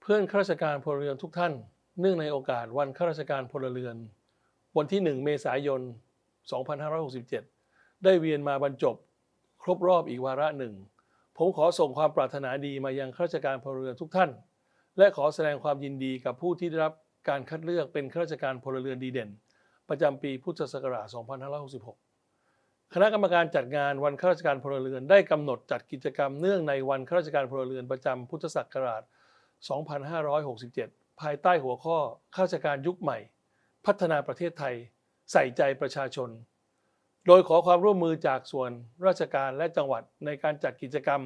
เพื่อนข้าราชการพลเรือนทุกท่าน เนื่องในโอกาสวันข้าราชการพลเรือน วันที่ 1 เมษายน 2567 ได้เวียนมาบรรจบ ครบรอบอีกวาระหนึ่ง ผมขอส่งความปรารถนาดีมายังข้าราชการพลเรือนทุกท่าน และขอแสดงความยินดีกับผู้ที่ได้รับการคัดเลือกเป็นข้าราชการพลเรือนดีเด่น ประจำปีพุทธศักราช 2566คณะกรรมการจัดงานวันข้าราชการพลเรือนได้กำหนดจัดกิจกรรมเนื่องในวันข้าราชการพลเรือนประจำพุทธศักราช 2567 ภายใต้หัวข้อข้าราชการยุคใหม่ พัฒนาประเทศไทย ใส่ใจประชาชน โดยขอความร่วมมือจากส่วนราชการและจังหวัดในการจัดกิจกรรม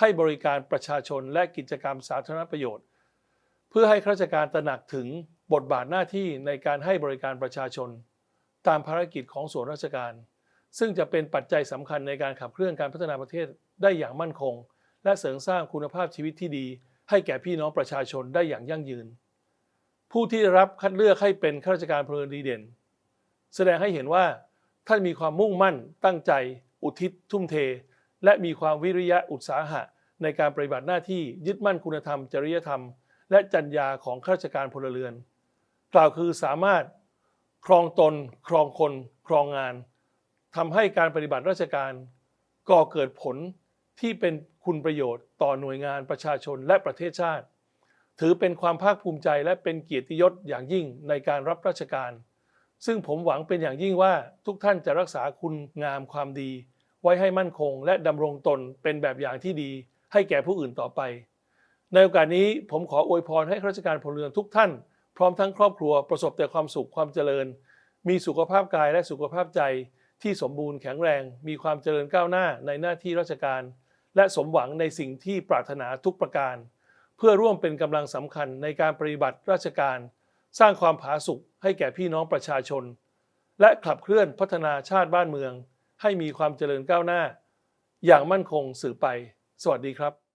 ให้บริการประชาชนและกิจกรรมสาธารณประโยชน์ เพื่อให้ข้าราชการตระหนักถึงบทบาทหน้าที่ในการให้บริการประชาชน ตามภารกิจของส่วนราชการ ซึ่งจะเป็นปัจจัยสำคัญในการขับเคลื่อนการพัฒนาประเทศได้อย่างมั่นคง และเสริมสร้างคุณภาพชีวิตที่ดี ให้แก่พี่น้องประชาชนได้อย่างยั่งยืน ผู้ที่ได้รับคัดเลือกให้เป็นข้าราชการพลเรือนดีเด่น แสดงให้เห็นว่าท่านมีความมุ่งมั่น ตั้งใจ อุทิศ ทุ่มเท และมีความวิริยะอุตสาหะ ในการปฏิบัติหน้าที่ยึดมั่นคุณธรรม จริยธรรม และจรรยาของข้าราชการพลเรือน กล่าวคือสามารถครองตน ครองคน ครองงานทำให้การปฏิบัติราชการก่อเกิดผล ที่เป็นคุณประโยชน์ต่อหน่วยงานประชาชนและประเทศชาติ ถือเป็นความภาคภูมิใจและเป็นเกียรติยศอย่างยิ่งในการรับราชการ ซึ่งผมหวังเป็นอย่างยิ่งว่าทุกท่านจะรักษาคุณงามความดี ไว้ให้มั่นคง และดำรงตนเป็นแบบอย่างที่ดี ให้แก่ผู้อื่นต่อไป ในโอกาสนี้ผมขออวยพรให้ข้าราชการพลเรือนทุกท่าน พร้อมทั้งครอบครัวประสบแต่ความสุขความเจริญ มีสุขภาพกายและสุขภาพใจที่สมบูรณ์แข็งแรง มีความเจริญก้าวหน้าในหน้าที่ราชการ และสมหวังในสิ่งที่ปรารถนาทุกประการ เพื่อร่วมเป็นกำลังสำคัญในการปฏิบัติราชการ สร้างความผาสุกให้แก่พี่น้องประชาชน และขับเคลื่อนพัฒนาชาติบ้านเมือง ให้มีความเจริญก้าวหน้า อย่างมั่นคงสืบไป สวัสดีครับ